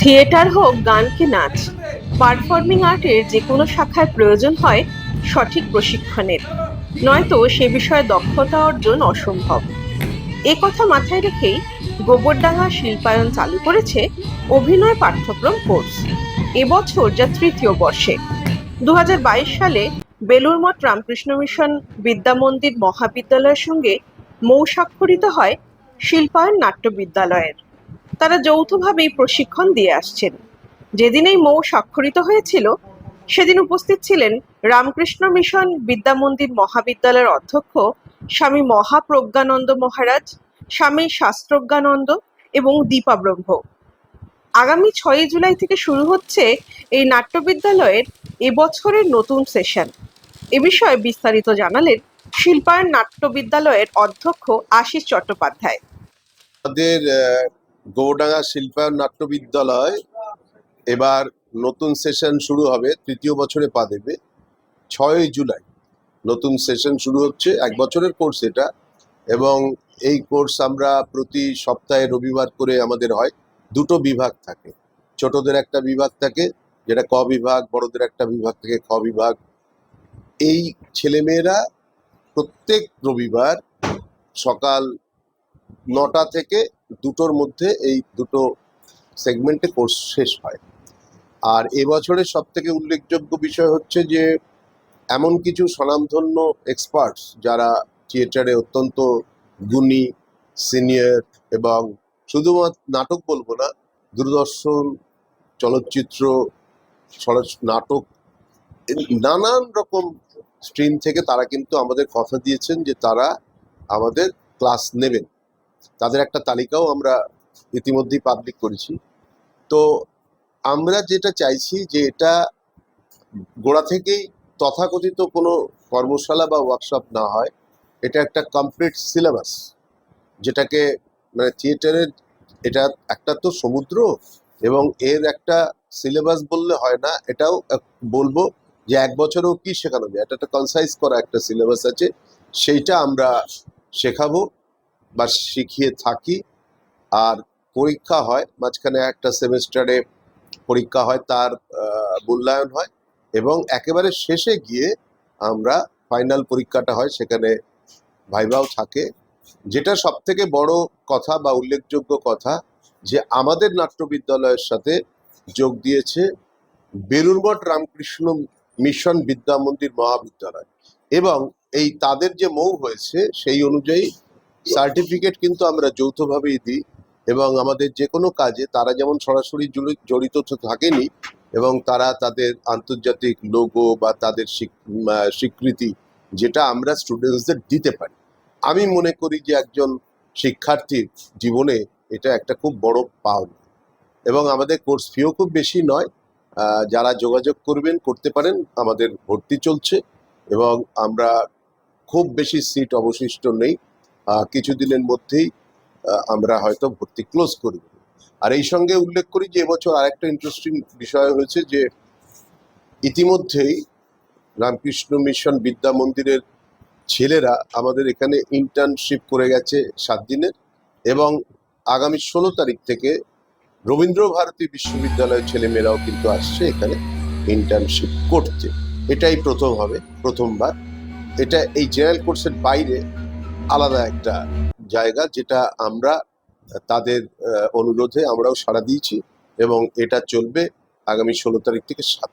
Theatre হোক, গান কি নাচ, পারফর্মিং আর্টের যে কোনো শাখায় প্রয়োজন হয় সঠিক প্রশিক্ষণের। নয়তো সে বিষয়ে দক্ষতা অর্জন অসম্ভব। এ কথা মাথায় রেখেই গোবরডাঙ্গা শিল্পায়ন চালু করেছে অভিনয় পাঠ্যক্রম কোর্স। এবছর যা তৃতীয় বর্ষে। দু হাজার বাইশ সালে বেলুরমঠ রামকৃষ্ণ মিশন বিদ্যা মন্দির মহাবিদ্যালয়ের সঙ্গে মৌ স্বাক্ষরিত হয় শিল্পায়ন নাট্য বিদ্যালয়ের। তারা যৌথভাবেই প্রশিক্ষণ দিয়ে আসছেন। যেদিন এই মৌ স্বাক্ষরিত হয়েছিল সেদিন উপস্থিত ছিলেন রামকৃষ্ণ মিশন বিদ্যা মন্দির মহাবিদ্যালয়ের অধ্যক্ষ স্বামী মহাপ্রজ্ঞানন্দ মহারাজ স্বামী শাস্ত্রজ্ঞানন্দ এবং দীপা ব্রহ্ম। আগামী ছয়ই জুলাই থেকে শুরু হচ্ছে এই নাট্য বিদ্যালয়ের এবছরের নতুন সেশন। এ বিষয়ে বিস্তারিত জানালেন শিল্পায়ন নাট্য বিদ্যালয়ের অধ্যক্ষ আশিস চট্টোপাধ্যায়। আহ, গৌডাঙ্গা শিল্পায়ন নাট্য বিদ্যালয় এবার নতুন সেশন শুরু হবে, তৃতীয় বছরে পা দেবে, ছয়ই জুলাই। নতুন সেশন শুরু হচ্ছে, এক বছরের কোর্স এটা এবং এই কোর্স আমরা প্রতি সপ্তাহে রবিবার করে আমাদের হয়, দুটো বিভাগ থাকে। ছোটদের একটা বিভাগ থাকে, যেটা ক বিভাগ, বড়দের একটা বিভাগ থাকে, খ বিভাগ। এই ছেলেমেয়েরা প্রত্যেক রবিবার সকাল নটা থেকে দুটোর মধ্যে এই দুটো সেগমেন্টে কোর্স শেষ হয়। আর এবছরের সব থেকে উল্লেখযোগ্য বিষয় হচ্ছে যে, এমন কিছু স্বনামধন্য এক্সপার্টস যারা থিয়েটারে অত্যন্ত গুণী সিনিয়র এবং শুধুমাত্র নাটক বলব না, দূরদর্শন, চলচ্চিত্র নাটক, নানান রকম স্ট্রিম থেকে তারা কিন্তু আমাদের কথা দিয়েছেন যে তারা আমাদের ক্লাস নেবেন। তাদের একটা তালিকাও আমরা ইতিমধ্যেই পাবলিক করেছি। তো আমরা যেটা চাইছি যে এটা গোড়া থেকেই তথাকথিত কোনো কর্মশালা বা ওয়ার্কশপ না হয়, এটা একটা কমপ্লিট সিলেবাস যেটাকে মানে থিয়েটারের, এটা একটা তো সমুদ্র এবং এর একটা সিলেবাস বললে হয় না, এটাও বলব যে এক বছরেও কি শেখানো যায়, এটা একটা কনসাইজ করা একটা সিলেবাস আছে, সেইটা আমরা শেখাবো। বা শিখিয়ে থাকি। আর পরীক্ষা হয়, মাঝখানে একটা সেমিস্টারে পরীক্ষা হয়, তার মূল্যায়ন হয় এবং একেবারে শেষে গিয়ে আমরা ফাইনাল পরীক্ষাটা হয়, সেখানে ভাইভাও থাকে। যেটা সব থেকে বড় কথা বা উল্লেখযোগ্য কথা যে আমাদের নাট্য বিদ্যালয়ের সাথে যোগ দিয়েছে বেলুরমঠ রামকৃষ্ণ মিশন বিদ্যা মন্দির মহাবিদ্যালয়। এবং এই তাদের যে মৌ হয়েছে, সেই অনুযায়ী সার্টিফিকেট কিন্তু আমরা যৌথভাবেই দিই এবং আমাদের যে কোনো কাজে তারা যেমন সরাসরি জড়িত থাকেনি এবং তারা তাদের আন্তর্জাতিক লোগো বা তাদের স্বীকৃতি যেটা আমরা স্টুডেন্টসদের দিতে পারি। আমি মনে করি যে একজন শিক্ষার্থীর জীবনে এটা একটা খুব বড় পাওনা এবং আমাদের কোর্স ফিও খুব বেশি নয়। যারা যোগাযোগ করবেন, করতে পারেন, আমাদের ভর্তি চলছে এবং আমরা খুব বেশি সিট অবশিষ্ট নেই। কিছুদিনের মধ্যেই আমরা হয়তো ভর্তি ক্লোজ করব। আর এই সঙ্গে উল্লেখ করি যে এবছর আরেকটা ইন্টারেস্টিং বিষয় হয়েছে যে, ইতিমধ্যেই রামকৃষ্ণ মিশন বিদ্যা মন্দিরের ছেলেরা আমাদের এখানে ইন্টার্নশিপ করে গেছে সাত দিনের এবং আগামী ষোলো তারিখ থেকে রবীন্দ্র ভারতী বিশ্ববিদ্যালয়ের ছেলেমেয়েরাও কিন্তু আসছে এখানে ইন্টার্নশিপ করতে। এটাই প্রথম হবে, প্রথমবার। এটা এই জেনারেল কোর্সের বাইরে আলাদা একটা জায়গা যেটা আমরা, তাদের অনুরোধে আমরাও সাড়া দিয়েছি এবং এটা চলবে আগামী ষোলো তারিখ থেকে সাত